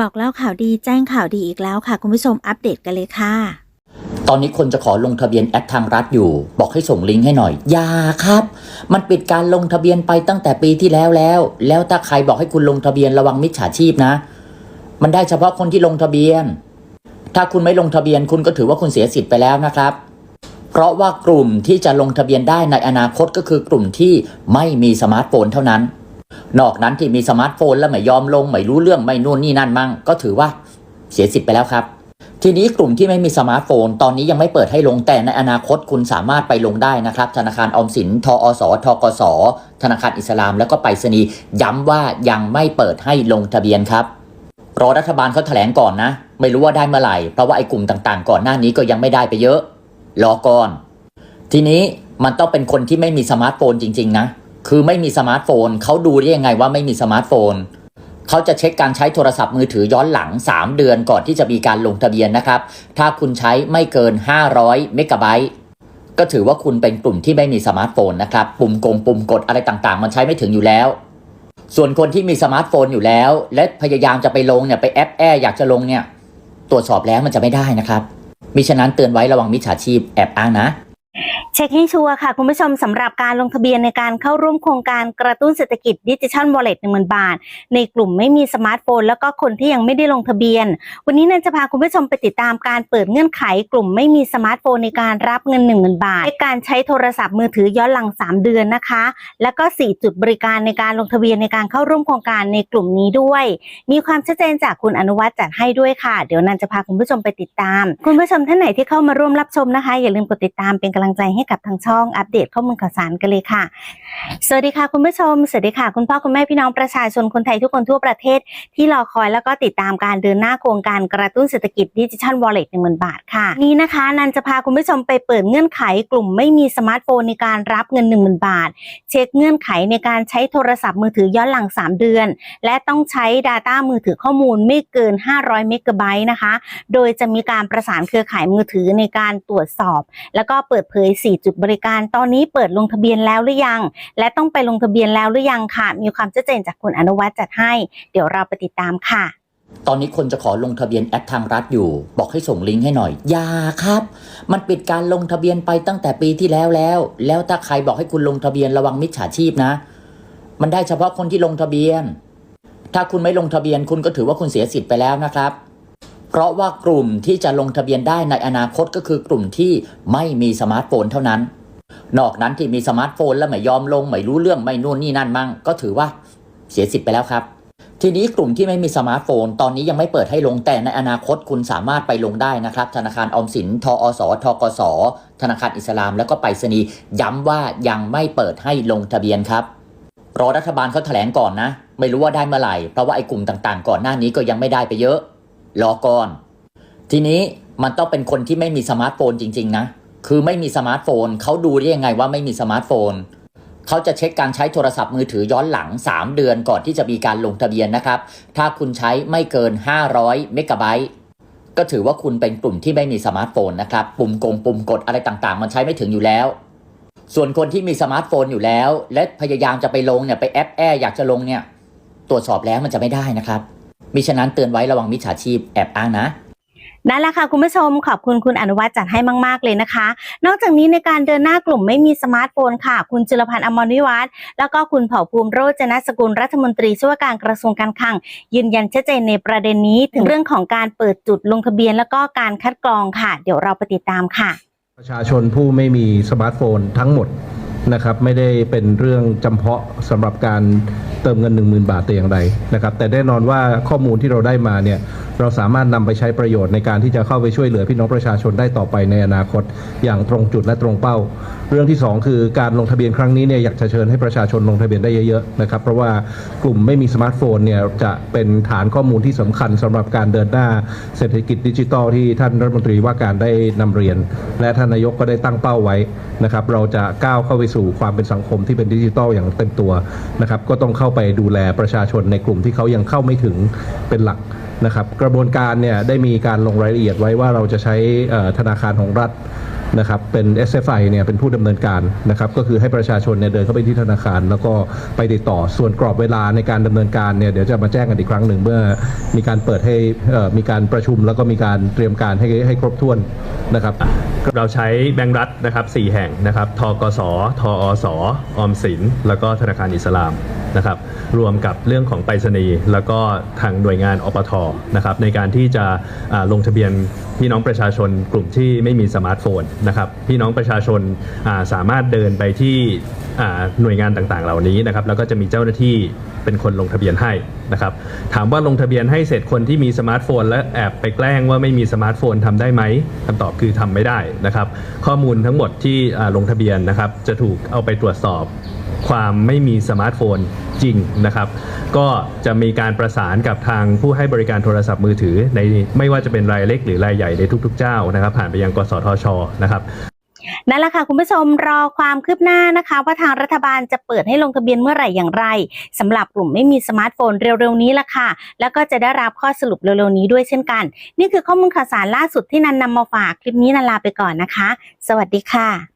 บอกเล่าข่าวดีแจ้งข่าวดีอีกแล้วค่ะ คุณผู้ชมอัปเดตกันเลยค่ะ ตอนนี้คนจะขอลงทะเบียนแอดทางรัฐอยู่ บอกให้ส่งลิงก์ให้หน่อยอย่าครับ มันปิดการลงทะเบียนไปตั้งแต่ปีที่แล้วแล้ว แล้วถ้าใครบอกให้คุณลงทะเบียนระวังมิจฉาชีพนะ มันได้เฉพาะคนที่ลงทะเบียน ถ้าคุณไม่ลงทะเบียนคุณก็ถือว่าคุณเสียสิทธิ์ไปแล้วนะครับเพราะว่ากลุ่มที่จะลงทะเบียนได้ในอนาคตก็คือกลุ่มที่ไม่มีสมาร์ทโฟนเท่านั้น นอกนั้นที่มีสมาร์ทโฟนแล้วไม่ยอมลง ไม่รู้เรื่องไม่นู่นนี่นั่นมั่ง ก็ถือว่าเสียสิทธิ์ไปแล้วครับ ทีนี้กลุ่มที่ไม่มีสมาร์ทโฟน ตอนนี้ยังไม่เปิดให้ลงแต่ในอนาคตคุณสามารถไปลงได้นะครับ ธนาคารออมสิน ทอสทกส ธนาคารอิสลาม แล้วก็ไปรษณีย์ย้ำว่ายังไม่เปิดให้ลงทะเบียนครับรอรัฐบาลเขาแถลงก่อนนะ ไม่รู้ว่าได้เมื่อไหร่เพราะว่าไอ้กลุ่มต่างๆ ก่อนหน้านี้ก็ยังไม่ได้ไปเยอะรอก่อน ทีนี้มันต้องเป็นคนที่ไม่มีสมาร์ทโฟนจริง ๆ นะ คือไม่มีสมาร์ทโฟน เขาดูได้ยังไงว่าไม่มีสมาร์ทโฟน เขาจะเช็คการใช้โทรศัพท์มือถือย้อนหลัง 3 เดือนก่อนที่จะมีการลงทะเบียนนะครับ ถ้าคุณใช้ไม่เกิน 500 เมกะไบต์ก็ถือว่าคุณเป็นกลุ่มที่ไม่มีสมาร์ทโฟนนะครับ ปุ่มกงปุ่มกดอะไรต่างๆ มันใช้ไม่ถึงอยู่แล้ว ส่วนคนที่มีสมาร์ทโฟนอยู่แล้ว และพยายามจะไปลงเนี่ยไปแอปแอร์อยากจะลงเนี่ยตรวจสอบแล้วมันจะไม่ได้นะครับมิฉะนั้นเตือนไว้ระวังมิจฉาชีพแอบอ้างนะ เช็คให้ชัวร์ค่ะ คุณผู้ชมสำหรับการลงทะเบียนในการเข้าร่วมโครงการกระตุ้นเศรษฐกิจดิจิทัลวอลเล็ตหนึ่งหมื่นบาท ในกลุ่มไม่มีสมาร์ทโฟน แล้วก็คนที่ยังไม่ได้ลงทะเบียน วันนี้นันจะพาคุณผู้ชมไปติดตามการเปิดเงื่อนไข กลุ่มไม่มีสมาร์ทโฟนในการรับเงิน1 0,000 บาทในการใช้โทรศัพท์มือถือย้อนหลัง 3 เดือนนะคะ แล้วก็ 4 จุดบริการในการลงทะเบียนในการเข้าร่วมโครงการในกลุ่มนี้ด้วย มีความชัดเจนจากคุณอนุวัฒน์จัดให้ด้วยค่ะ เดี๋ยวนันจะพาคุณผู้ชมไปติดตาม คุณผู้ชมท่านไหนที่เข้ามาร่วมรับชมนะคะ อย่าลืมกดติดตามเป็นกำลังใจให้กับทางช่องอัปเดตข้อมูลข่าวสารกันเลยค่ะ สวัสดีค่ะคุณผู้ชม สวัสดีค่ะ คุณพ่อคุณแม่พี่น้องประชาชนคนไทยทุกคนทั่วประเทศ ที่รอคอยแล้วก็ติดตามการเดินหน้าโครงการกระตุ้นเศรษฐกิจดิจิทัลวอลเล็ตหนึ่งหมื่นบาทค่ะนี้นะคะนันจะพาคุณผู้ชมไปเปิดเงื่อนไขกลุ่มไม่มีสมาร์ทโฟนในการรับเงิน 1 0,000 บาท เช็คเงื่อนไขในการใช้โทรศัพท์มือถือย้อนหลัง 3 เดือน และต้องใช้ Data มือถือข้อมูลไม่เกิน 500 เมกะไบต์นะคะ โดยจะมีการประสานเครือข่ายมือถือในการตรวจสอบ แล้วก็เปิดเผย4 จุดบริการ ตอนนี้เปิดลงทะเบียนแล้วหรือยัง และต้องไปลงทะเบียนแล้วหรือยังค่ะ มีความชัดเจนจากคุณอนุวัฒน์จัดให้ เดี๋ยวเราไปติดตามค่ะ ตอนนี้คนจะขอลงทะเบียนแอดทางรัฐอยู่ บอกให้ส่งลิงก์ให้หน่อยอย่าครับ มันปิดการลงทะเบียนไปตั้งแต่ปีที่แล้วแล้ว แล้วถ้าใครบอกให้คุณลงทะเบียนระวังมิจฉาชีพนะ มันได้เฉพาะคนที่ลงทะเบียน ถ้าคุณไม่ลงทะเบียนคุณก็ถือว่าคุณเสียสิทธิ์ไปแล้วนะครับ เพราะว่ากลุ่มที่จะลงทะเบียนได้ในอนาคตก็คือกลุ่มที่ไม่มีสมาร์ทโฟนเท่านั้น นอกนั้นที่มีสมาร์ทโฟนแล้วไม่ยอมลงไม่รู้เรื่องไม่นู่นนี่นั่นมั่ง ก็ถือว่าเสียสิทธิ์ไปแล้วครับ ทีนี้กลุ่มที่ไม่มีสมาร์ทโฟน ตอนนี้ยังไม่เปิดให้ลงแต่ในอนาคตคุณสามารถไปลงได้นะครับ ธนาคารออมสินทอสทกส ธนาคารอิสลาม แล้วก็ไปรษณีย์ย้ำว่ายังไม่เปิดให้ลงทะเบียนครับรอรัฐบาลเขาแถลงก่อนนะ ไม่รู้ว่าได้เมื่อไหร่เพราะว่าไอ้กลุ่มต่างๆ ก่อนหน้านี้ก็ยังไม่ได้ไปเยอะ รอก่อน ทีนี้มันต้องเป็นคนที่ไม่มีสมาร์ทโฟนจริง ๆ นะ คือไม่มีสมาร์ทโฟน เขาดูได้ยังไงว่าไม่มีสมาร์ทโฟน เขาจะเช็คการใช้โทรศัพท์มือถือย้อนหลัง 3 เดือนก่อนที่จะมีการลงทะเบียนนะครับ ถ้าคุณใช้ไม่เกิน 500 เมกะไบต์ก็ถือว่าคุณเป็นกลุ่มที่ไม่มีสมาร์ทโฟนนะครับ ปุ่มกงปุ่มกดอะไรต่างๆ มันใช้ไม่ถึงอยู่แล้ว ส่วนคนที่มีสมาร์ทโฟนอยู่แล้ว และพยายามจะไปลงเนี่ยไปแอปแอร์อยากจะลงเนี่ย ตรวจสอบแล้วมันจะไม่ได้นะครับ มิฉะนั้นเตือนไว้ระวังมิจฉาชีพแอบอ้างนะนั่นแหละค่ะคุณผู้ชมขอบคุณคุณอนุวัฒน์จัดให้มาก ๆ เลยนะคะ นอกจากนี้ในการเดินหน้ากลุ่มไม่มีสมาร์ทโฟนค่ะ คุณจุลพันธ์อมรวิวัฒน์แล้วก็คุณเผ่าภูมิโรจนสกุลรัฐมนตรีช่วยว่าการกระทรวงการคลัง ยืนยันชัดเจนในประเด็นนี้ถึงเรื่องของการเปิดจุดลงทะเบียนแล้วก็การคัดกรองค่ะ เดี๋ยวเราไปติดตามค่ะ ประชาชนผู้ไม่มีสมาร์ทโฟนทั้งหมด นะครับไม่ได้เป็นเรื่องจำเพาะสำหรับการเติมเงิน 10,000 บาทแต่อย่างใดนะครับแต่แน่นอนว่าข้อมูลที่เราได้มาเนี่ย เราสามารถนำไปใช้ประโยชน์ในการที่จะเข้าไปช่วยเหลือพี่น้องประชาชนได้ต่อไปในอนาคต อย่างตรงจุดและตรงเป้า เรื่องที่สองคือการลงทะเบียนครั้งนี้เนี่ยอยากจะเชิญให้ประชาชนลงทะเบียนได้เยอะๆนะครับเพราะว่ากลุ่มไม่มีสมาร์ทโฟนเนี่ยจะเป็นฐานข้อมูลที่สำคัญสำหรับการเดินหน้าเศรษฐกิจดิจิทัลที่ท่านรัฐมนตรีว่าการได้นำเรียน และท่านนายกก็ได้ตั้งเป้าไว้นะครับเราจะก้าวเข้าไปสู่ความเป็นสังคมที่เป็นดิจิทัลอย่างเต็มตัวนะครับก็ต้องเข้าไปดูแลประชาชนในกลุ่มที่เขายังเข้าไม่ถึงเป็นหลัก นะครับกระบวนการเนี่ยได้มีการลงรายละเอียดไว้ว่าเราจะใช้ธนาคารของรัฐนะครับเป็น SFI เนี่ยเป็นผู้ดำเนินการนะครับก็คือให้ประชาชนเนี่ยเดินเข้าไปที่ธนาคาร แล้วก็ไปติดต่อส่วนกรอบเวลาในการดำเนินการเนี่ยเดี๋ยวจะมาแจ้งกันอีกครั้งหนึ่งเมื่อมีการเปิดให้มีการประชุมแล้วก็มีการเตรียมการให้ให้ครบถ้วนนะครับเราใช้แบงก์รัฐนะครับ4แห่งนะครับทกสทอสออมสิน แล้วก็ธนาคารอิสลาม นะครับรวมกับเรื่องของไปรษณีย์แล้วก็ทางหน่วยงานอปทนะครับในการที่จะลงทะเบียนพี่น้องประชาชนกลุ่มที่ไม่มีสมาร์ทโฟนนะครับพี่น้องประชาชนาสามารถเดินไปที่หน่วยงานต่างๆ เหล่านี้นะครับแล้วก็จะมีเจ้าหน้าที่เป็นคนลงทะเบียนให้นะครับถามว่าลงทะเบียนให้เสร็จคนที่มีสมาร์ทโฟน และแอบไปแกล้งว่าไม่มีสมาร์ทโฟนทำได้ไหมคำตอบคือทำไม่ได้นะครับ ข้อมูลทั้งหมดที่ลงทะเบียนนะครับจะถูกเอาไปตรวจสอบ ความไม่มีสมาร์ทโฟนจริงนะครับ ก็จะมีการประสานกับทางผู้ให้บริการโทรศัพท์มือถือ ในไม่ว่าจะเป็นรายเล็กหรือรายใหญ่ในทุก ๆ เจ้านะครับ ผ่านไปยังกสทชนะครับนั่นแหละค่ะคุณผู้ชมรอความคืบหน้านะคะ ว่าทางรัฐบาลจะเปิดให้ลงทะเบียนเมื่อไหร่อย่างไรสำหรับกลุ่มไม่มีสมาร์ทโฟนเร็วๆนี้ละค่ะ แล้วก็จะได้รับข้อสรุปเร็วๆนี้ด้วยเช่นกัน นี่คือข้อมูลข่าวสารล่าสุดที่นันนำมาฝากคลิปนี้นันลาไปก่อนนะคะ สวัสดีค่ะ